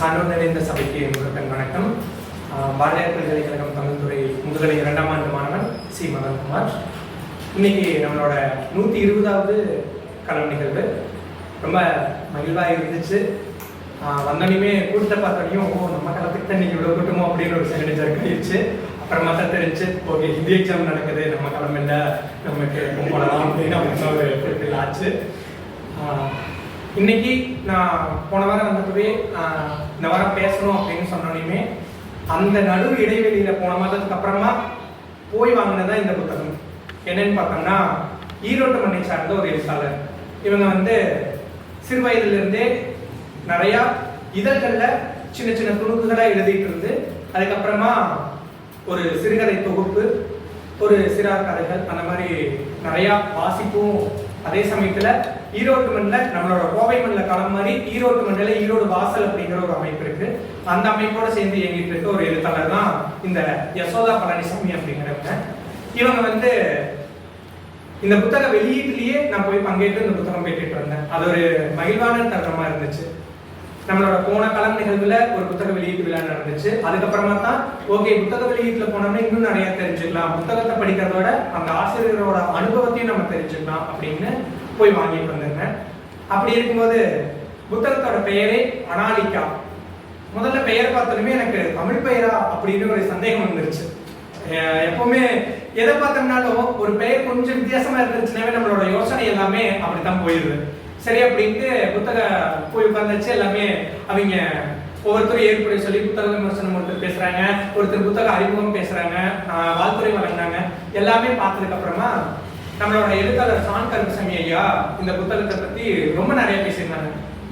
சான்றோர் நிறைந்த சபைக்கு முதற்கண் வணக்கம். பாரதியார் பல்கலைக்கழகம் தமிழ்துறை முதுகலை இரண்டாம் ஆண்டு மாணவன் சி. மதன்குமார். இன்னைக்கு நம்மளோட நூற்றி இருபதாவது களம் நிகழ்வு. ரொம்ப மகிழ்வாக இருந்துச்சு. ஆஹ் வந்தோடனே கூட்டத்தை பார்த்தோடையும் ஓ நம்ம களத்துக்கு தண்ணி இன்னைக்கு இவ்வளோ கூட்டமோ? அப்படின்னு ஒரு செகண்ட் ஜர்க் அப்புறமா தான் தெரிஞ்சு ஓகே ஹிந்தி எக்ஸாம் நடக்குது. நம்ம களம் இல்லை நமக்கு போகலாம் அப்படின்னு அவங்க ஒரு ஆச்சு. இன்னைக்கு நான் போன வாரம் வந்தப்பவே இந்த வாரம் பேசணும் அப்படின்னு சொன்னோனையுமே அந்த நடு இடைவெளியில போன மாதத்துக்கு அப்புறமா போய் வாங்கினதான் இந்த புத்தகம். என்னன்னு பார்த்தோம்னா ஈரோட்டு மண்ணை சார்ந்த ஒரு எழுத்தாளர். இவங்க வந்து சிறு வயதுல இருந்தே நிறைய சின்ன சின்ன துணுக்குகளா எழுதிட்டு இருந்து அதுக்கப்புறமா ஒரு சிறுகதை தொகுப்பு ஒரு சிறார் கதைகள் அந்த மாதிரி நிறைய வாசிப்பும் அதே சமயத்துல ஈரோட்டு மண்ணில் நம்மளோட கோவை மண்ணில் களம் மாதிரி ஈரோட்டு மண்ணில் ஈரோடு வாசல் அப்படிங்கிற ஒரு அமைப்பு இருக்கு. அந்த அமைப்போட சேர்ந்து இயங்கிட்டு இருக்க ஒரு எழுத்தாளர் தான் இந்த யசோதா பழனிசாமி அப்படிங்கிறவங்க. இவங்க வந்து இந்த புத்தக வெளியீட்டிலேயே நான் போய் பங்கேற்று இந்த புத்தகம் பெற்றுட்டு இருந்தேன் அது ஒரு மகிழ்வான தருணமா இருந்துச்சு. நம்மளோட போன கலந்து நிகழ்வுல ஒரு புத்தக வெளியீட்டு விழா நடந்துச்சு. அதுக்கப்புறமா தான் ஓகே புத்தக வெளியீட்டுல போனோம்னா இன்னும் நிறைய தெரிஞ்சுக்கலாம். புத்தகத்தை படிக்கிறதோட அந்த ஆசிரியரோட அனுபவத்தையும் நம்ம தெரிஞ்சுக்கலாம் அப்படின்னு போய் வாங்கிட்டு வந்திருந்தேன். அப்படி இருக்கும்போது புத்தகத்தோட பெயரே அனாலிகா. முதல்ல பெயர் பார்த்ததுமே எனக்கு தமிழ் பெயரா அப்படின்னு ஒரு சந்தேகம் வந்துருச்சு. எப்பவுமே எதை பார்த்தோம்னாலும் ஒரு பெயர் கொஞ்சம் வித்தியாசமா இருந்துச்சுனாவே நம்மளோட யோசனை எல்லாமே அப்படித்தான் போயிடுது. சரி அப்படின்ட்டு புத்தக போய் உட்காந்துச்சு எல்லாமே அவங்க ஒவ்வொருத்தரும் ஏற்புரை சொல்லி புத்தக விமர்சனம் ஒருத்தர் பேசுறாங்க ஒருத்தர் புத்தக அறிமுகம் பேசுறாங்க வாழ்த்துறை வழங்கினாங்க. எல்லாமே பார்த்ததுக்கு அப்புறமா நம்மளோட எழுத்தாளர் சான் கருப்பசாமி ஐயா இந்த புத்தகத்தை பத்தி ரொம்ப நிறைய பேசியிருந்தாங்க.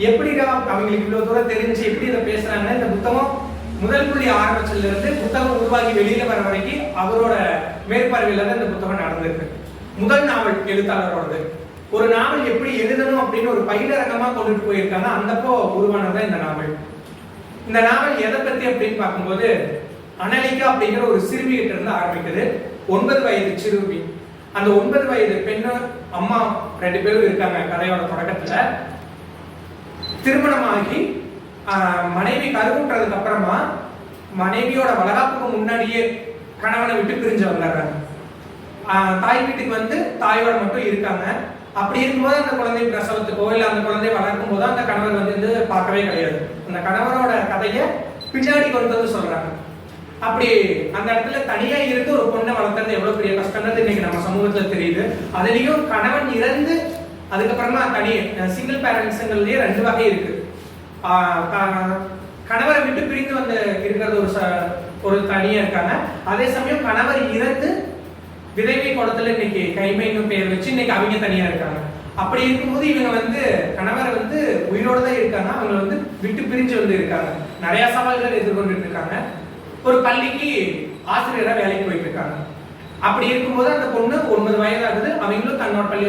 எப்படிடா அவங்களுக்கு இவ்வளவு தூரம் தெரிஞ்சு எப்படி இதை பேசுறாங்க இந்த புத்தகம் முதல் புள்ளி ஆரம்பிச்சதுல இருந்து புத்தகம் உருவாகி வெளியில வர வரைக்கும் அவரோட மேற்பார்வையில தான் இந்த புத்தகம் நடந்திருக்கு. முதல் நாவல் எழுத்தாளரோடது. ஒரு நாவல் எப்படி எழுதணும் அப்படின்னு ஒரு பயிலரங்கமா கொண்டுட்டு போயிருக்காங்க. அந்தப்போ உருவானது இந்த நாவல். இந்த நாவல் எதை பத்தி அப்படின்னு பார்க்கும்போது அனலிகா அப்படிங்கிற ஒரு சிறுமி கிட்ட இருந்து ஆரம்பிக்குது. ஒன்பது வயது சிறுமி. அந்த ஒன்பது வயது பெண்ணு அம்மா ரெண்டு பேரும் இருக்காங்க கதையோட தொடக்கத்துல. திருமணமாகி மனைவி கருவுற்றதுக்கு அப்புறமா மனைவியோட வளகாப்புக்கு முன்னாடியே கணவனை விட்டு பிரிஞ்சு வந்துடுறாங்க. தாய் வீட்டுக்கு வந்து தாயோட மட்டும் இருக்காங்க. அப்படி இருக்கும்போது அந்த குழந்தை பிரசவத்துக்கோ இல்லை அந்த குழந்தை வளர்க்கும் போது அந்த கணவர் வந்து பார்க்கவே கிடையாது. அந்த கணவரோட கதையை பின்னாடி கொண்டு வந்து சொல்றாங்க. அப்படி அந்த இடத்துல தனியா இருந்து ஒரு பொண்ணை வளர்த்துறது எவ்வளவு பெரிய கஷ்டம்ன்றது இன்னைக்கு நம்ம சமூகத்துல தெரியுது. அதுலயும் கணவன் இறந்து அதுக்கப்புறமா தனி சிங்கிள் பேரண்ட்ஸுங்கள்லயே ரெண்டு வகை இருக்கு. கணவரை விட்டு பிரிந்து வந்து இருக்கிறது ஒரு ச- ஒரு தனியா இருக்காங்க. அதே சமயம் கணவர் இறந்து விதவை குளத்துல இன்னைக்கு கைமைன்னு பெயர் வச்சு இன்னைக்கு அவங்க தனியா இருக்காங்க. அப்படி இருக்கும்போது இவங்க வந்து கணவர் வந்து உயிரோட தான் இருக்காங்க. அவங்க வந்து விட்டு பிரிஞ்சு வந்து இருக்காங்க. நிறைய சவால்கள் எதிர்கொண்டுட்டு இருக்காங்க. ஒரு பள்ளிக்கு ஆசிரியரா வேலைக்கு போயிட்டு இருக்காங்க அப்படி இருக்கும்போது அந்த பொண்ணு ஒன்பது வயதாகுது. அவங்களும் தன்னோட பள்ளி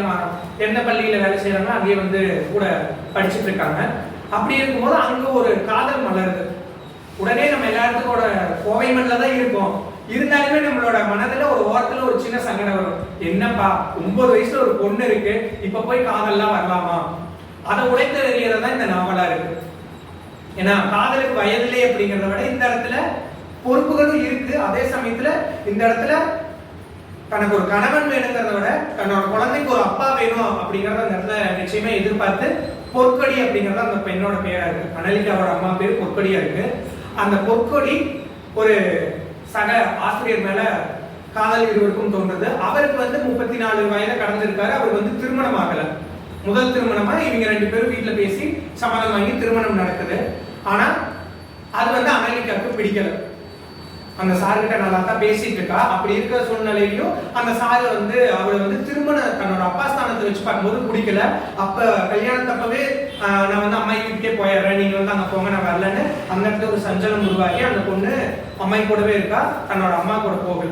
எந்த பள்ளியில வேலை செய்யறாங்க அங்கேயே வந்து கூட படிச்சுட்டு இருக்காங்க அப்படி இருக்கும்போது அங்க ஒரு காதல் மலருது. உடனே நம்ம எல்லாத்துக்கோட கோவை மண்ணில் தான் இருக்கோம். இருந்தாலுமே நம்மளோட மனதுல ஒரு ஓரத்துல ஒரு சின்ன சங்கடம் வரும். என்னப்பா ஒன்பது வயசுல ஒரு பொண்ணு இருக்கு. இப்ப போய் காதல்லாம் வரலாமா? அதை உடைத்து தான் இந்த நாவலா இருக்கு. ஏன்னா காதலுக்கு வயதிலே அப்படிங்கிறத விட இந்த இடத்துல பொறுப்புகளும் இருக்கு. அதே சமயத்துல இந்த இடத்துல தனக்கு ஒரு கணவன் வேணுங்கிறத விட தன்னோட குழந்தைக்கு ஒரு அப்பா வேணும் அப்படிங்கறத அந்த இடத்துல நிச்சயமா எதிர்பார்த்து பொற்கொடி அப்படிங்கறது அந்த பெண்ணோட பேரா இருக்கு. அனலிகாவோட அம்மா பேர் பொற்கொடியா இருக்கு. அந்த பொற்கொடி ஒரு சக ஆசிரியர் மேல காதல் இருவருக்கும் தோன்றது. அவருக்கு வந்து முப்பத்தி நாலு வயதை கடந்திருக்காரு. அவருக்கு வந்து திருமணம் ஆகல. முதல் திருமணமா இவங்க ரெண்டு பேரும் வீட்டுல பேசி சம்மதம் வாங்கி திருமணம் நடக்குது. ஆனா அது வந்து அமெரிக்காவுக்கு பிடிக்கல. அந்த சார்கிட்ட நல்லா தான் பேசிட்டு இருக்கா அப்படி இருக்கிற சூழ்நிலையிலும் அந்த சார் வந்து அவரை வந்து திருமண தன்னோட அப்பா ஸ்தானத்தை வச்சு பார்க்கும்போது பிடிக்கல. அப்ப கல்யாணத்தப்பவே நான் வந்து அம்மா வீட்டுக்கே போயிடுறேன். நீங்க வந்து அங்க போங்க நான் வரலன்னு அந்த இடத்துல ஒரு சஞ்சலம் உருவாகி அந்த பொண்ணு அம்மாயி கூடவே இருக்கா தன்னோட அம்மா கூட போகல.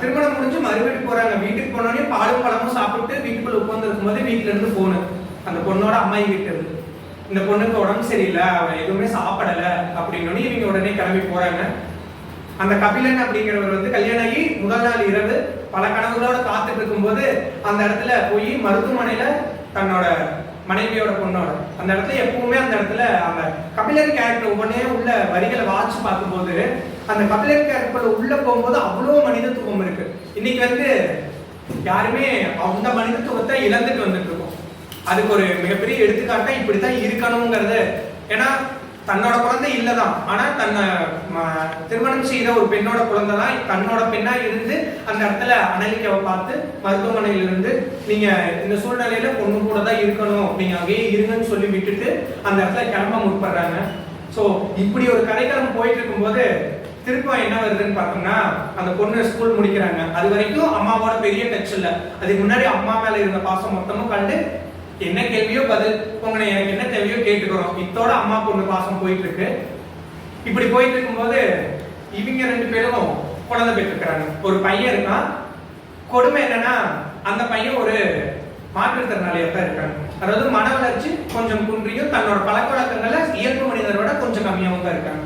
திருமணம் முடிஞ்சு மறுபடியும் போறாங்க. வீட்டுக்கு போனோடனே பாலும் பழமும் சாப்பிட்டு வீட்டுக்குள்ள உட்கார்ந்து இருக்கும்போது வீட்டுல இருந்து போனு அந்த பொண்ணோட அம்மாயி வீட்டுல இருந்து. இந்த பொண்ணுக்கு உடம்பு சரியில்லை அவ எதுவுமே சாப்பிடல அப்படின்னு இவங்க உடனே கிளம்பி போறாங்க. அந்த கபிலன் அப்படிங்கிறவர் வந்து கல்யாணம் ஆகி முதல் நாள் இரவு பல கனவுகளோட காத்துட்டு இருக்கும்போது அந்த இடத்துல போய் மருத்துவமனையில தன்னோட மனைவியோட பொண்ணோட அந்த இடத்துல எப்பவுமே அந்த இடத்துல அந்த கபிலன் கேரக்டர் உடனே உள்ள வரிகளை வாட்சி பார்க்கும்போது அந்த கபிலன் கேரக்டர் உள்ள போகும்போது அவ்வளோ மனிதத்துவம் இருக்கு. இன்னைக்கு வந்து யாருமே அந்த மனிதத்துவத்தை இழந்துட்டு வந்துட்டு இருக்கோம். அதுக்கு ஒரு மிகப்பெரிய எடுத்துக்காட்டா இப்படித்தான் இருக்கணுங்கிறது. ஏன்னா தன்னோட குழந்தை இல்லதான். ஆனா தன்னை ம- திருமணம் செய்த ஒரு பெண்ணோட குழந்தை தான் தன்னோட பெண்ணா இருந்து அந்த இடத்துல அனலிக்காவை பார்த்து மருத்துவமனையில இருந்து நீங்க இந்த சூழ்நிலையில பொண்ணு கூட தான் இருக்கணும். நீங்க அங்கேயே இருங்கன்னு சொல்லி விட்டுட்டு அந்த இடத்துல கிளம்ப முற்படுறாங்க. ஸோ இப்படி ஒரு கதைக்களம் போயிட்டு இருக்கும்போது திருப்பம் என்ன வருதுன்னு பார்த்தோம்னா அந்த பொண்ணு ஸ்கூல் முடிக்கிறாங்க. அது வரைக்கும் அம்மாவோட பெரிய டச் இல்லை. அதுக்கு முன்னாடி அம்மா மேல இருந்த பாசம் மொத்தமும் கண்டு என்ன கேள்வியோ பதில் உங்களை எனக்கு என்ன தேவையோ கேட்டுக்கிறோம். இத்தோட அம்மா பொண்ணு பாசம் போயிட்டு இருக்கு இப்படி போயிட்டு இருக்கும்போது இவங்க ரெண்டு பேரும் குழந்தை பெற்றிருக்கிறாங்க ஒரு பையன் இருக்கான். கொடுமை என்னன்னா அந்த பையன் ஒரு மாற்றுத்திறனாளியா தான் இருக்காங்க அதாவது மன வளர்ச்சி கொஞ்சம் குன்றியும் தன்னோட பழக்க வழக்கங்கள்ல இயல்பு மனிதரோட கொஞ்சம் கம்மியாகவும் தான் இருக்காங்க.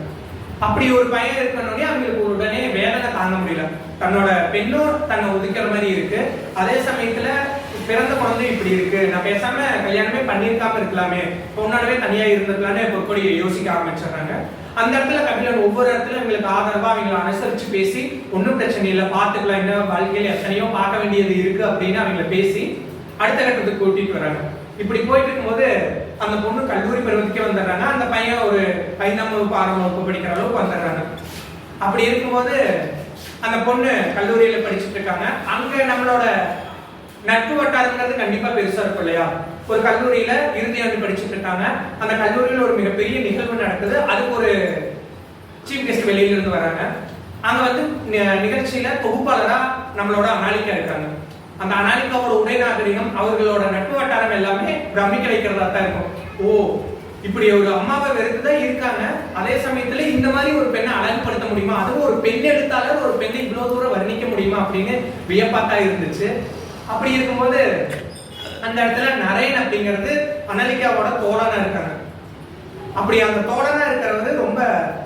அப்படி ஒரு பையன் இருக்கணும்னே அவங்களுக்கு உடனே வேதனை தாங்க முடியல. தன்னோட பெண்ணும் தன்னை ஒதுக்கிற மாதிரி இருக்கு. அதே சமயத்துல பிறந்த குழந்தை இப்படி இருக்கு. நான் பேசாம கல்யாணமே பண்ணியிருக்காம இருக்கலாமே. பொண்ணோடவே தனியா இருந்திருக்கலாம்னு பொற்கொடி யோசிக்க ஆரம்பிச்சிடுறாங்க. அந்த இடத்துல கபிலர் ஒவ்வொரு இடத்துல இவங்களுக்கு ஆதரவா அவங்களை அனுசரிச்சு பேசி ஒன்றும் பிரச்சனை இல்லை பார்த்துக்கலாம். என்ன வாழ்க்கையில் எத்தனையோ பார்க்க வேண்டியது இருக்கு அப்படின்னு அவங்கள பேசி அடுத்த கட்டத்துக்கு கூட்டிட்டு வராங்க. இப்படி போயிட்டு இருக்கும்போது அந்த பொண்ணு கல்லூரி பருவத்துக்கே வந்துடுறாங்க. அந்த பையன் ஒரு ஐந்தாம் வகுப்பு ஆறாம் வகுப்பு படிக்கிற அளவுக்கு வந்துடுறாங்க. அப்படி இருக்கும்போது அந்த பொண்ணு கல்லூரியில படிச்சுட்டு இருக்காங்க. அங்க நம்மளோட நட்பு வட்டாரங்கிறது கண்டிப்பா பெருசா இருக்கும் இல்லையா? ஒரு கல்லூரியில இறுதி ஆண்டு படிச்சுட்டு இருக்காங்க. அந்த கல்லூரியில ஒரு மிகப்பெரிய நிகழ்வு நடக்குது. அதுக்கு ஒரு சீஃப் கெஸ்ட் வெளியில இருந்து வராங்க. அங்க வந்து நிகழ்ச்சியில தொகுப்பாளரா நம்மளோட அனாலிக்கா இருக்காங்க. அந்த அனாலிக்காவோட உடை நாகரிகம். அவர்களோட நட்பு வட்டாரம் எல்லாமே பிரமிக்க வைக்கிறதா தான் இருக்கும். ஓ இப்படி ஒரு அம்மாவை வெறுத்துதான் இருக்காங்க. அதே சமயத்துல இந்த மாதிரி ஒரு பெண்ணை அழகுபடுத்த முடியுமா? அதுவும் ஒரு பெண் எழுத்தாளர் ஒரு பெண்ணை இவ்வளவு தூரம் வர்ணிக்க முடியுமா அப்படின்னு வியப்பாத்தா இருந்துச்சு. அப்படி இருக்கும்போது அந்த இடத்துல நரேன் அப்படிங்கிறது அனலிகாவோட தோழனா இருக்காங்க. அப்படி அந்த தோழனா இருக்கிறவர் ரொம்ப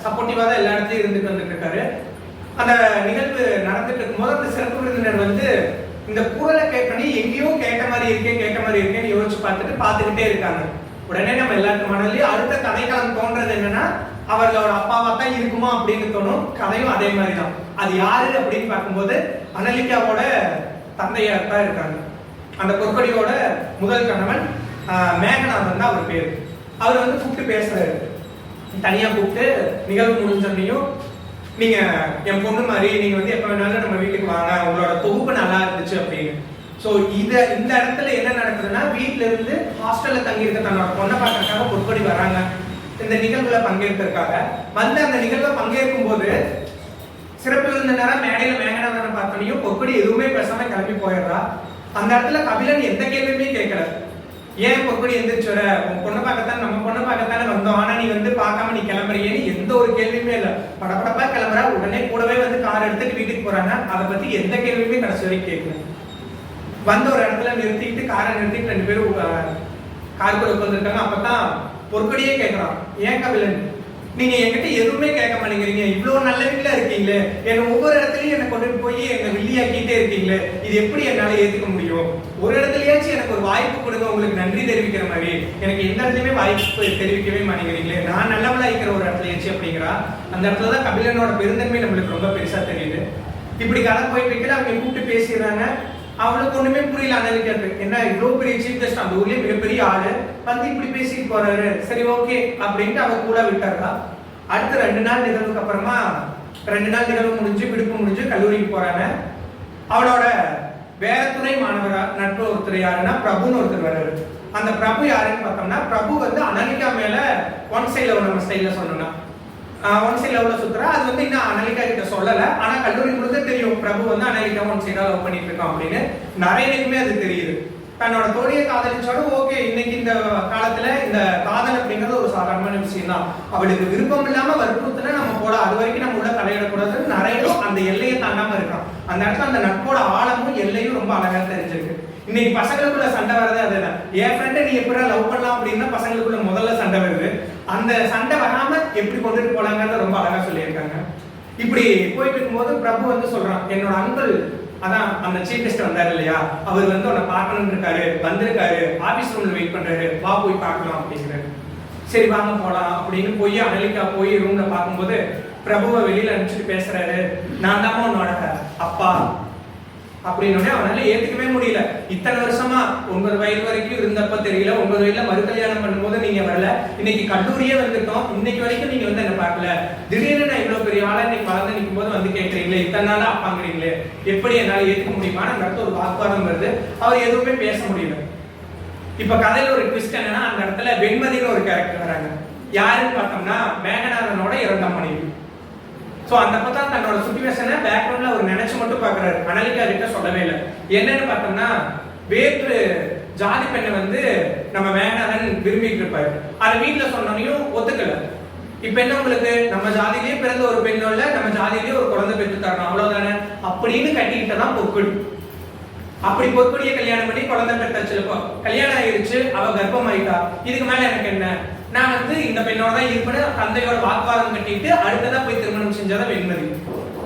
சப்போர்ட்டிவா தான் எல்லா இடத்துலயும் இருந்துட்டு வந்துட்டு இருக்காரு. அந்த நிகழ்வு நடந்துட்டு இருக்கும்போது அந்த சிறப்பு விருந்தினர் வந்து இந்த குரலை கேட்கணி எங்கேயோ கேட்ட மாதிரி இருக்கே கேட்ட மாதிரி இருக்கேன்னு யோசிச்சு பார்த்துட்டு பார்த்துக்கிட்டே இருக்காங்க. உடனே நம்ம எல்லாத்து மனதிலையும் அடுத்த கதைக்காலம் தோன்றது என்னன்னா அவர்களோட அப்பாவா தான் இருக்குமா அப்படின்னு தோணும். கதையும் அதே மாதிரி தான் அது யாரு அப்படின்னு பார்க்கும்போது அனலிகாவோட தந்தையார் தான் இருக்காங்க. அந்த பொற்கொடியோட முதல் கணவன் மேகநாதன் தான் அவர் பேர். அவர் வந்து கூப்பிட்டு பேசுறாரு. தனியா கூப்பிட்டு நிகழ்வு முடிஞ்சோடனையும் நீங்க என் பொண்ணு மாதிரி நீங்க வந்து எப்ப வேணாலும் நம்ம வீட்டுக்கு வாங்க. உங்களோட தொகுப்பு நல்லா இருந்துச்சு அப்படின்னு. ஸோ இத இந்த இடத்துல என்ன நடக்குதுன்னா வீட்ல இருந்து ஹாஸ்டல்ல தங்கி இருக்க தன்னோட பொண்ணை பார்க்கறதுக்காக பொற்கொடி வராங்க. இந்த நிகழ்வுல பங்கேற்கிறதுக்காக. வந்து அந்த நிகழ்வுல பங்கேற்கும் போது சிறப்பு விருந்தினரா மேடையில மேகநாதனை பார்த்தோனையும் பொற்கொடி எதுவுமே பேசாம கிளம்பி போயிடுறா. அந்த இடத்துல கபிலன் எந்த கேள்வியுமே கேட்கல. ஏன் பொற்கொடி எந்திரிச்சு வர? உன் பொண்ணு பார்க்கத்தான் நம்ம பொண்ணு பார்க்கத்தானே வந்தோம். ஆனா நீ வந்து பார்க்காம நீ கிளம்புறியேன்னு எந்த ஒரு கேள்வியுமே இல்ல. படப்படப்பா கிளம்புறா. உடனே கூடவே வந்து கார் எடுத்துட்டு வீட்டுக்கு போறாங்க அதை பத்தி எந்த கேள்வியுமே கடைசி வரைக்கும் கேட்கல. வந்த ஒரு இடத்துல நிறுத்திட்டு காரை நிறுத்திட்டு ரெண்டு பேரும் அஹ், காருக்குள்ள உட்காந்துருக்காங்க அப்பதான் பொற்கொடியே கேட்கறான் ஏன் கபிலன்? நீங்க என்கிட்ட எதுவுமே கேட்க மாட்டேங்கிறீங்க. இவ்வளவு நல்ல வீட்டுல இருக்கீங்களே. என்ன ஒவ்வொரு இடத்துலயும் எனக்கு கொண்டு போய் என்ன வெள்ளியாக்கிட்டே இருக்கீங்களே. இது எப்படி என்னால ஏத்துக்க முடியும்? ஒரு இடத்துலயாச்சும் எனக்கு ஒரு வாய்ப்பு கொடுங்க. உங்களுக்கு நன்றி தெரிவிக்கிற மாதிரி. எனக்கு எந்த இடத்துலயுமே வாய்ப்பு தெரிவிக்கவே மாட்டேங்கிறீங்களே. நான் நல்லவளா இருக்கிற ஒரு இடத்துலயாச்சு அப்படிங்கிறா? அந்த இடத்துல தான் கபிலனோட பெருந்தன்மை நம்மளுக்கு ரொம்ப பெருசா தெரியுது. இப்படி கதை போயிட்டு இருக்கிற அவங்க கூப்பிட்டு பேசிடுறாங்க. அவளுக்கு ஒண்ணுமே புரியல அனலிக்கிறது என்ன இவ்வளவு பெரிய சீஃப் கெஸ்ட் அந்த ஊர்லயே மிகப்பெரிய ஆளு. வந்து இப்படி பேசிட்டு போறாரு. சரி ஓகே அப்படின்ட்டு அவர் கூட விட்டாரா அடுத்த ரெண்டு நாள் நிகழ்வுக்கு அப்புறமா ரெண்டு நாள் நிகழ்வு முடிஞ்சு விடுப்பு முடிஞ்சு கல்லூரிக்கு போறாங்க. அவளோட வேற துணை மாணவரா நட்பு ஒருத்தர் யாருன்னா பிரபுன்னு ஒருத்தர் வர்றாரு. அந்த பிரபு யாருன்னு பார்த்தோம்னா பிரபு வந்து அனலிகா மேல ஒன் சைட்ல நம்ம ஸ்டைல சொன்னோம்னா ஒன் சைட் லெவலில் சுற்றுறா அது வந்து இன்னும் அனலிகா கிட்ட சொல்லலை. ஆனால் கல்லூரி முழுக்க தெரியும் பிரபு வந்து அனலிகா ஒன் சைடாக லவ் பண்ணிட்டு இருக்கான் அப்படின்னு. நிறைய அது தெரியுது. தன்னோட தோழியை காதலிச்சாலும் ஓகே இன்னைக்கு இந்த காலத்துல இந்த காதல் அப்படிங்கிறது ஒரு சாதாரணமான விஷயம் தான் அவளுக்கு விருப்பம் இல்லாம வற்புறுத்தல நம்ம போட அது வரைக்கும் நம்ம உள்ள தலையிடக்கூடாதுன்னு நிறைய அந்த எல்லையை தாண்டாம இருக்கான் அந்த இடத்துல அந்த நட்போட ஆழமும் எல்லையும் ரொம்ப அழகா தெரிஞ்சிருக்கு. இன்னைக்கு பசங்களுக்குள்ள சண்டை வரதே அதுதான் என் ஃப்ரெண்டை நீ எப்படி லவ் பண்ணலாம் அப்படின்னா பசங்களுக்குள்ள முதல்ல சண்டை வருது. அந்த சண்டை வராம எப்படி கொண்டுட்டு போலாங்கிறத ரொம்ப அழகா சொல்லியிருக்காங்க. இப்படி போயிட்டு இருக்கும்போது பிரபு வந்து சொல்றான் என்னோட அன்பு அதான் அந்த சீஃப் கெஸ்ட் வந்தாரு இல்லையா? அவர் வந்து உன்னை பார்க்கணும்னு இருக்காரு வந்திருக்காரு ஆபீஸ் ரூம்ல வெயிட் பண்றாரு. வா போய் பார்க்கலாம் அப்படிங்கிறாரு. சரி வாங்க போலாம் அப்படின்னு போய் அமெரிக்கா போய் ரூம்ல பார்க்கும்போது பிரபுவை வெளியில அனுப்பிச்சிட்டு பேசுறாரு. நான் தான் உன்னோட அப்பா அப்படின்னு அவனால ஏத்துக்கவே முடியல. இத்தனை வருஷமா ஒன்பது வயது வரைக்கும் இருந்தப்ப தெரியல ஒன்பது வயதுல மறு கல்யாணம் பண்ணும்போது நீங்க வரல. இன்னைக்கு கல்லூரியே வந்துட்டோம். இன்னைக்கு வரைக்கும் நீங்க வந்து என்ன பார்க்கல? திடீர்னு நான் இவ்வளவு பெரிய ஆளா இன்னைக்கு வளர்ந்து நிற்கும் போது வந்து கேட்கறீங்களே இத்தனை நாளா அப்பாங்கிறீங்களே எப்படி என்னால ஏத்துக்க முடியுமா? அந்த ஒரு வாக்குவாதம் வருது அவர் எதுவுமே பேச முடியல. இப்ப கதையில ஒரு ட்விஸ்ட் என்னன்னா அந்த இடத்துல வெண்மதின்னு ஒரு கேரக்டர் வராங்க. யாருன்னு பார்த்தோம்னா மேகநாதனோட இரண்டாம் மனைவி. சோ அந்த பார்த்தா தன்னோட சுச்சுவேஷனை பேக்ரவுண்ட்ல அவர் நினைச்சு மட்டும் பாக்குறாரு அனலிகா கிட்ட சொல்லவே இல்லை. என்னன்னு பார்த்தோம்னா வேற்று ஜாதி பெண்ணை வந்து நம்ம மேகநாதன் விரும்பிட்டு இருப்பாரு. அதை வீட்டுல சொன்னோனையும் ஒத்துக்கல. இப்ப என்ன உங்களுக்கு? நம்ம ஜாதியிலேயே பிறந்த ஒரு பெண்ணோ இல்ல நம்ம ஜாதியிலேயே ஒரு குழந்தை பெற்று தரணும் அவ்வளவுதானே? அப்படின்னு கட்டிக்கிட்டதான் பொக்குடி. அப்படி பொற்கொடியை கல்யாணம் பண்ணி குழந்தை பெற்றாச்சுலப்போ கல்யாணம் ஆயிருச்சு அவ கர்ப்பம் ஆயிட்டா இதுக்கு மேல எனக்கு என்ன? நான் வந்து இந்த பெண்ணோட தான் இருப்பேன். தந்தையோட வாக்குவாதம் கட்டிட்டு அடுத்ததான் போய் திருமணம் செஞ்சதான் வெண்மதி.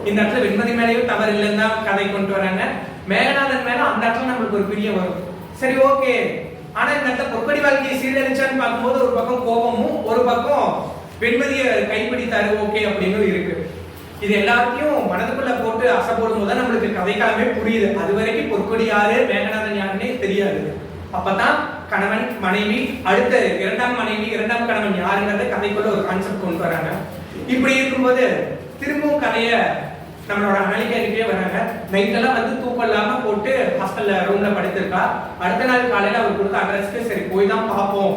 இந்த இடத்துல வெண்மதி மேலேயும் தவறு இல்லைன்னு தான் கதை கொண்டு வராங்க. மேகநாதன் மேல அந்த இடத்துல நம்மளுக்கு ஒரு பிரியம் வரும். சரி ஓகே. ஆனா இந்த இடத்துல பொற்கொடி வாழ்க்கையை சீரழிச்சான்னு பார்க்கும்போது ஒரு பக்கம் கோபமும் ஒரு பக்கம் வெண்மதியை கைப்பிடித்தாரு ஓகே அப்படின்னு இருக்கு. இது எல்லாத்தையும் மனதுக்குள்ள போட்டு அசை போடும் போது நம்மளுக்கு கதைக்காலமே புரியுது. அது வரைக்கும் பொற்கொடி யாரு மேகநாதன் யாருன்னே தெரியாது. அப்பதான் கணவன் மனைவி அடுத்த இரண்டாம் மனைவி இரண்டாம் கணவன் யாருங்கிறத கதைக்குள்ள ஒரு கான்செப்ட் கொண்டு வராங்க. இப்படி இருக்கும்போது திரும்பவும் கதைய நம்மளோட அனலிக்காரிட்டே வராங்க. நைட்டெல்லாம் வந்து தூக்கம் இல்லாம போட்டு ஹாஸ்டல்ல ரூம்ல படுத்திருக்கா. அடுத்த நாள் காலையில அவர் கொடுத்த அட்ரஸ்க்கு சரி போய் தான் பார்ப்போம்.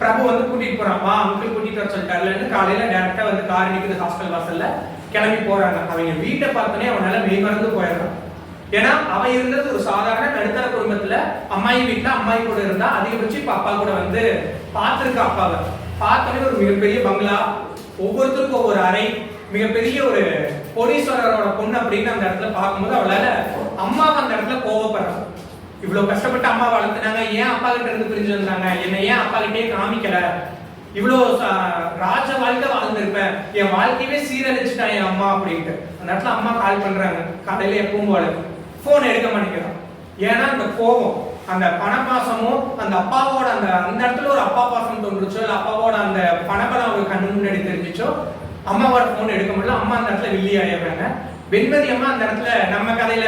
பிரபு வந்து கூட்டிட்டு போறான். வா அங்கிள் கூட்டிட்டு வர சொல்லிட்டாருலன்னு காலையில டேரக்டா வந்து கார் நிக்குது ஹாஸ்டல் வாசல்ல. கிளம்பி போறாங்க. அவங்க வீட்டை பார்த்தோன்னே அவனால மெய் மறந்து போயிடுறான். ஏன்னா அவன் இருந்தது ஒரு சாதாரண நடுத்தர குடும்பத்துல அம்மாயி வீட்டுல அம்மாயி கூட இருந்தா அதிகபட்சம் இப்போ அப்பா கூட வந்து பார்த்திருக்கா அப்பாவை. பார்த்தோன்னே ஒரு மிகப்பெரிய பங்களா. ஒவ்வொருத்தருக்கும் ஒவ்வொரு அறை. மிகப்பெரிய ஒரு கோடீஸ்வரரோட பொண்ணு அப்படின்னு அந்த இடத்துல பார்க்கும்போது அவளால அம்மா அந்த இடத்துல கோவப்படுறாங்க. இவ்வளவு கஷ்டப்பட்டு அம்மா வளர்த்துனாங்க. ஏன் அப்பா கிட்ட இருந்து பிரிஞ்சு வந்தாங்க? என்னை ஏன் அப்பா கிட்டே காமிக்கல? இவ்வளோ ராஜ வாழ்க்கை வாழ்ந்திருப்பேன் என் வாழ்க்கையவே சீரழிச்சுட்டான் என் அம்மா அப்படின்ட்டு. அந்த இடத்துல அம்மா கால் பண்றாங்க. காலையில எப்பவும் போல. போன் எடுக்க மாட்டேங்கிறான் ஏன்னா அந்த கோபம் அந்த பணப்பாசமும் அந்த அப்பாவோட அந்த அந்த இடத்துல ஒரு அப்பா பாசம் தோன்றுச்சோ இல்ல அப்பாவோட அந்த பணபலம் அவங்க கண்ணு முன்னாடி தெரிஞ்சிச்சோ அம்மாவோட போன் எடுக்க முடியல அம்மா அந்த இடத்துல வில்லி ஆயிடுறாங்க. வெண்மதி அம்மா அந்த இடத்துல நம்ம கதையில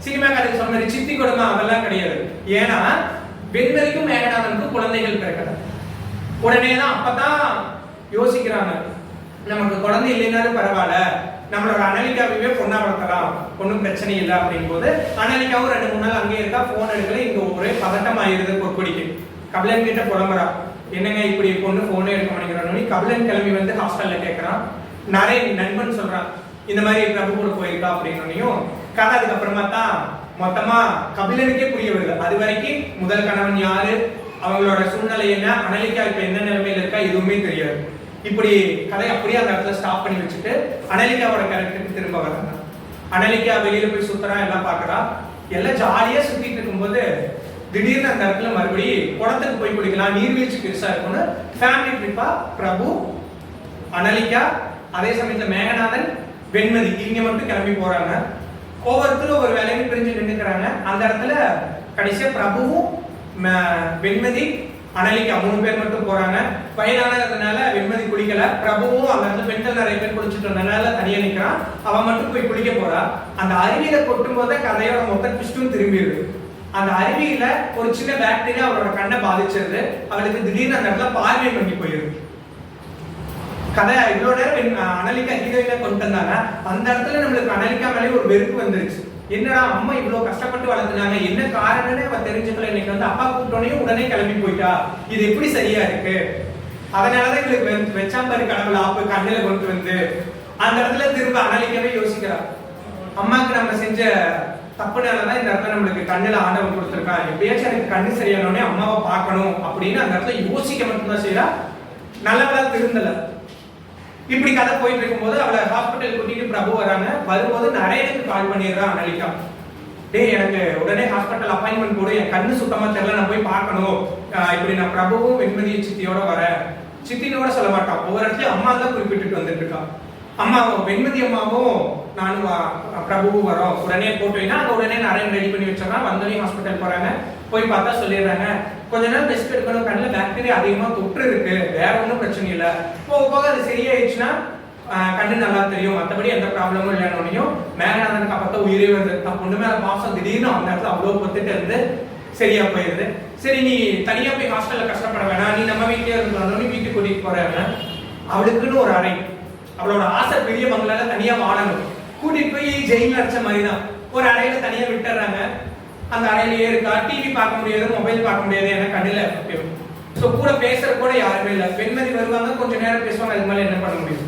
சினிமா கதையில் சொன்ன மாதிரி சித்தி கொடுமா அதெல்லாம் கிடையாது. ஏன்னா வெண்மதிக்கும் மேகநாதனுக்கும் குழந்தைகள் பிறக்கல. உடனே தான் அப்பதான் யோசிக்கிறாங்க நமக்கு குழந்தை இல்லைனாலும் பரவாயில்ல நம்மளோட அனலிகாவையே பொண்ணா வளர்த்தலாம். ஒன்றும் பிரச்சனை இல்லை அப்படிங்கும் போது அனலிகாவும் ரெண்டு மூணு நாள் அங்கேயே இருக்கா போன் எடுக்கல இங்க ஒரே பதட்டம் ஆயிருது பொற்கொடிக்கு. கபிலன் கிட்ட புலம்புறா. என்னங்க இப்படி பொண்ணு போனே எடுக்க மாட்டேங்கிறான்னு கபிலன் கிளம்பி வந்து ஹாஸ்டல்ல கேட்கறான் நிறைய நண்பன் சொல்றான் இந்த மாதிரி பிரபு கூட போயிருக்கா? அப்படின்னோடனையும் கதை அதுக்கப்புறமா தான் மொத்தமா கபிலனுக்கே புரிய வருது. அது வரைக்கும் முதல் கணவன் யாரு? அவங்களோட சூழ்நிலை என்ன? அனலிகா இப்ப என்ன நிலைமையில இருக்கா? எதுவுமே தெரியாது. இப்படி கதை அப்படியே அந்த இடத்துல ஸ்டாப் பண்ணி வச்சுட்டு அனலிகாவோட கேரக்டருக்கு திரும்ப வராங்க அனலிகா வெளியில போய் சுத்தரா எல்லாம் பாக்குறா எல்லாம் ஜாலியா சுத்திட்டு இருக்கும்போது திடீர்னு அந்த இடத்துல மறுபடி குடத்துக்கு போய் குடிக்கலாம் நீர்வீழ்ச்சி பெருசா இருக்கும்னு ஃபேமிலி ட்ரிப்பா பிரபு அனலிகா அதே சமயத்துல மேகநாதன் வெண்மதி இவங்க மட்டும் கிளம்பி போறாங்க. ஒவ்வொருத்தரும் ஒரு வேலையும் பிரிஞ்சு நின்றுக்கிறாங்க அந்த இடத்துல கடைசியா பிரபுவும் வெண்மதி அனலிக்கா மூணு பேர் மட்டும் போறாங்க. வயதானதுனால வெண்மதி குளிக்கல. பிரபுவும் அங்க இருந்து பெண்கள் நிறைய பேர் குளிச்சுட்டு இருந்தனால தனியா நிக்கிறான். அவன் மட்டும் போய் குளிக்க போறா. அந்த அருவியில கொட்டும் போதே கதையோட மொத்த ட்விஸ்டும் திரும்பிடுது. அந்த அருவியில ஒரு சின்ன பாக்டீரியா அவரோட கண்ணை பாதிச்சிருது. அவளுக்கு திடீர்னு அந்த இடத்துல பார்வை பண்ணி போயிருது கதை இவ்வளவு நேரம் அனலிக்கா ஹீரோயினா கொண்டு வந்தாங்க அந்த இடத்துல நம்மளுக்கு அனலிக்கா மேலே ஒரு வெறுப்பு வந்துருச்சு. என்னடா அம்மா இவ்வளவு கஷ்டப்பட்டு வளர்த்துனாங்க என்ன காரணம்னு அவ தெரிஞ்சுக்கல. இன்னைக்கு வந்து அப்பா கூப்பிட்டோனே உடனே கிளம்பி போயிட்டா. இது எப்படி சரியா இருக்கு? அதனாலதான் எங்களுக்கு வெச்சாம்பாரு கடவுள் ஆப்பு கண்ணில கொண்டு வந்து அந்த இடத்துல திரும்ப அனலிக்கவே யோசிக்கிறா. அம்மாக்கு நம்ம செஞ்ச தப்புனாலதான் இந்த இடத்துல நம்மளுக்கு கண்ணில் ஆண்டவன் கொடுத்துருக்கான் எப்படியாச்சும் எனக்கு கண்ணு சரியானோடனே அம்மாவை பார்க்கணும் அப்படின்னு அந்த இடத்துல யோசிக்க மட்டும்தான் செய்யறா நல்லவளா திருந்தலை. இப்படி கதை போயிட்டு இருக்கும்போது அவளை ஹாஸ்பிட்டல் கூட்டிட்டு பிரபு வராங்க. வரும்போது நரேனுக்கு கால் பண்ணிடுறான் அனலிகா. டேய் எனக்கு உடனே ஹாஸ்பிட்டல் அப்பாயின்மெண்ட் போடு. என் கண்ணு சுத்தமா தெரியல. நான் போய் பார்க்கணும். இப்படி நான் பிரபுவும் வெண்மதி சித்தியோட வரேன். சித்தினோட சொல்ல மாட்டான். ஒவ்வொரு இடத்துலயும் அம்மா தான் குறிப்பிட்டுட்டு வந்துட்டு இருக்கான் அம்மா வெண்மதி அம்மாவும் நானும் வா- பிரபுவும் வரோம். உடனே போட்டு வைனா உடனே நரேன் ரெடி பண்ணி வச்சிடறான். வந்தோடனே ஹாஸ்பிட்டல் போறாங்க. போய் பார்த்தா சொல்லிடுறாங்க. கொஞ்ச நேரம் டெஸ்ட் எடுக்கணும். கண்ணில் பாக்டீரியா அதிகமா தொற்று இருக்கு வேற ஒன்றும் பிரச்சனை இல்லை. போக போக அது சரியாயிடுச்சுன்னா கண்ணு நல்லா தெரியும். மற்றபடி எந்த ப்ராப்ளமும் இல்லைன்னு மேகநாதனுக்கு அப்பதான் உயிரே வருது நான் பொண்ணு மேல பாசம் திடீர்னு அந்த இடத்துல அவ்வளோ பொத்துட்டு இருந்து சரியா போயிருது. சரி நீ தனியா போய் ஹாஸ்டல்ல கஷ்டப்பட வேணாம். நீ நம்ம வீட்லயே இருந்தாலும் நீ வீட்டுக்கு கூட்டிட்டு போறாங்க அவளுக்குன்னு ஒரு அறை. அவளோட ஆசை பெரிய பங்களால தனியா வாழணும். கூட்டிட்டு போய் ஜெயிலில் அடிச்ச மாதிரி தான் ஒரு அறையில தனியா விட்டுறாங்க. அந்த அறையிலேயே இருக்கா டிவி பார்க்க முடியாது மொபைல் பார்க்க முடியாது ஏன்னா கண்ணில் ஸோ கூட பேசுற கூட யாருமே இல்லை. பெண்மதி வருவாங்க கொஞ்ச நேரம் பேசுவாங்க அது மேலே என்ன பண்ண முடியும்?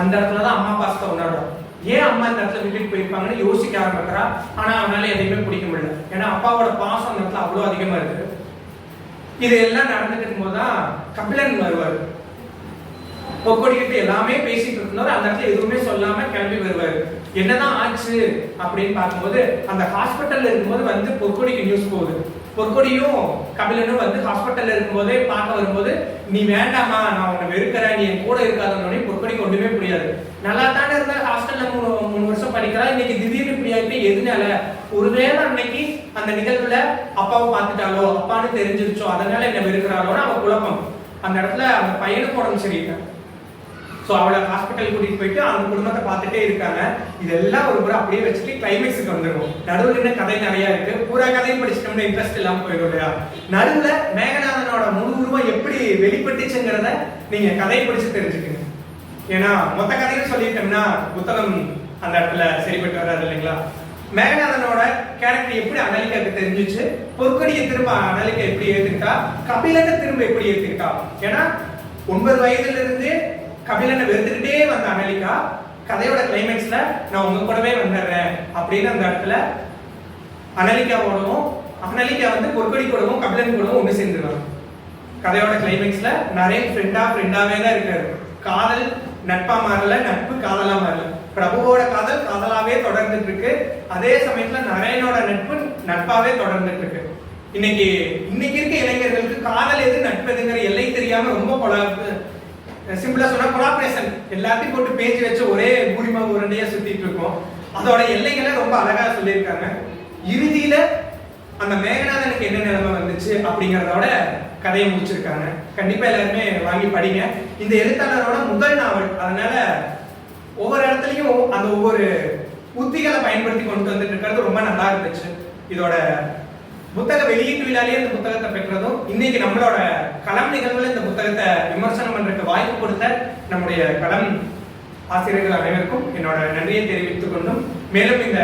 அந்த இடத்துல தான் அம்மா பாசத்தை உணர்றோம். ஏன் அம்மா இந்த இடத்துல விட்டுட்டு போயிருப்பாங்கன்னு யோசிக்க ஆரம்பிக்கிறா? ஆனா அவனால எதையுமே பிடிக்க முடியல. ஏன்னா அப்பாவோட பாசம் அந்த இடத்துல அவ்வளோ அதிகமா இருக்கு. இது எல்லாம் நடந்துட்டு இருக்கும்போது தான் கபிலன் வருவார். பொக்கோடிக்கிட்டு எல்லாமே பேசிட்டு இருக்கும்போது அந்த இடத்துல எதுவுமே சொல்லாம கிளம்பி வருவாரு. என்னதான் ஆச்சு அப்படின்னு பார்க்கும்போது அந்த ஹாஸ்பிட்டல்ல இருக்கும்போது வந்து பொற்கொடிக்கு நியூஸ் போகுது. பொற்கொடியும் கபிலனும் வந்து ஹாஸ்பிட்டல்ல இருக்கும்போதே பார்க்க வரும்போது நீ வேண்டாமா நான் உன்னை வெறுக்கிறேன் நீ என் கூட இருக்காதன்னு பொற்கொடிக்கு ஒண்ணுமே புரியாது. நல்லா தானே இருந்தா ஹாஸ்டல்ல மூணு மூணு வருஷம் படிக்கிறா இன்னைக்கு திடீர்னு இப்படி ஆயிட்டு எதுனால? ஒருவேளை அன்னைக்கு அந்த நிகழ்வுல அப்பாவை பார்த்துட்டாலோ அப்பான்னு தெரிஞ்சிருச்சோ அதனால என்ன வெறுக்கிறாளோன்னு அவன் குழப்பம். அந்த இடத்துல அந்த பையனுக்கு உடம்பு சரியில்லை. ஸோ அவளை ஹாஸ்பிட்டல் கூட்டிகிட்டு போயிட்டு அந்த குடும்பத்தை பார்த்துட்டே இருக்காங்க. இதெல்லாம் ஒரு முறை அப்படியே வச்சுட்டு கிளைமேக்ஸுக்கு வந்துடும் நடுவில் என்ன கதை நிறையா இருக்கு. பூரா கதையும் படிச்சிட்டோம்னா இன்ட்ரெஸ்ட் இல்லாமல் போயிடும் இல்லையா? நடுவில் மேகநாதனோட முழு உருவம் எப்படி வெளிப்பட்டுச்சுங்கிறத நீங்கள் கதையை படிச்சு தெரிஞ்சுக்கணும். ஏன்னா மொத்த கதையும் சொல்லிட்டோம்னா புத்தகம் அந்த இடத்துல சரிப்பட்டு வராது இல்லைங்களா? மேகநாதனோட கேரக்டர் எப்படி அனலிக்காக்கு தெரிஞ்சுச்சு? பொற்கொடியை திரும்ப அனலிக்கா எப்படி ஏத்துக்கிட்டா கபிலனை திரும்ப எப்படி ஏத்துக்கிட்டா ஏன்னா ஒன்பது வயதுல இருந்து கபிலனை வெறுத்துக்கிட்டே வந்த அனலிகா கதையோட கிளைமேக்ஸ்ல நான் உங்க கூடவே வந்துடுறேன் அப்படின்னு அந்த இடத்துல அனலிகாவோடவும் அனலிகா வந்து பொற்கொடி கூடவும் கபிலன் கூடவும் ஒன்று சேர்ந்துருவாங்க. கதையோட கிளைமேக்ஸ்ல நிறைய ஃப்ரெண்டா ஃப்ரெண்டாவே தான் இருக்காரு. காதல் நட்பா மாறல நட்பு காதலா மாறல. பிரபுவோட காதல் காதலாவே தொடர்ந்துட்டு இருக்கு அதே சமயத்துல நரேனோட நட்பு நட்பாவே தொடர்ந்துட்டு இருக்கு இன்னைக்கு இன்னைக்கு இருக்க இளைஞர்களுக்கு காதல் எது நட்பு எதுங்கிற எல்லை தெரியாம ரொம்ப கொலா சிம்பிளா சொன்னா கொலாபரேஷன் எல்லாத்தையும் போட்டு பேஜ் வச்சு ஒரே பூரிமா உரண்டையா சுத்திட்டு இருக்கோம். அதோட எல்லைகளை ரொம்ப அழகா சொல்லியிருக்காங்க. இறுதியில அந்த மேகநாதனுக்கு என்ன நிலைமை வந்துச்சு அப்படிங்கறதோட கதையை முடிச்சிருக்காங்க. கண்டிப்பா எல்லாருமே வாங்கி படிங்க. இந்த எழுத்தாளரோட முதல் நாவல் அதனால ஒவ்வொரு இடத்துலயும் அந்த ஒவ்வொரு உத்திகளை பயன்படுத்தி கொண்டு வந்துட்டு இருக்கிறது ரொம்ப நல்லா இருந்துச்சு. இதோட புத்தக வெளியீட்டு விழாலேயே இந்த புத்தகத்தை பெற்றதும் இன்னைக்கு நம்மளோட களம் நிகழ்வுல இந்த புத்தகத்தை விமர்சனம் பண்றதுக்கு வாய்ப்பு கொடுத்த நம்முடைய களம் ஆசிரியர்கள் அனைவருக்கும் என்னோட நன்றியை தெரிவித்துக் கொண்டும் மேலும் இந்த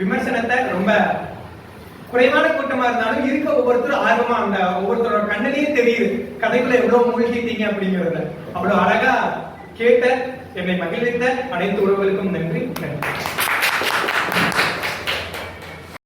விமர்சனத்தை ரொம்ப குறைவான கூட்டமா இருந்தாலும் இருக்க ஒவ்வொருத்தரும் ஆர்வமா அந்த ஒவ்வொருத்தரோட கண்ணிலேயே தெரியுது. கதைக்குள்ள எவ்வளவு மூழ்கிட்டீங்க அப்படிங்கறத. அவ்வளவு அழகா கேட்ட என்னை மகிழ்வித்த அனைத்து உறவுகளுக்கும் நன்றி.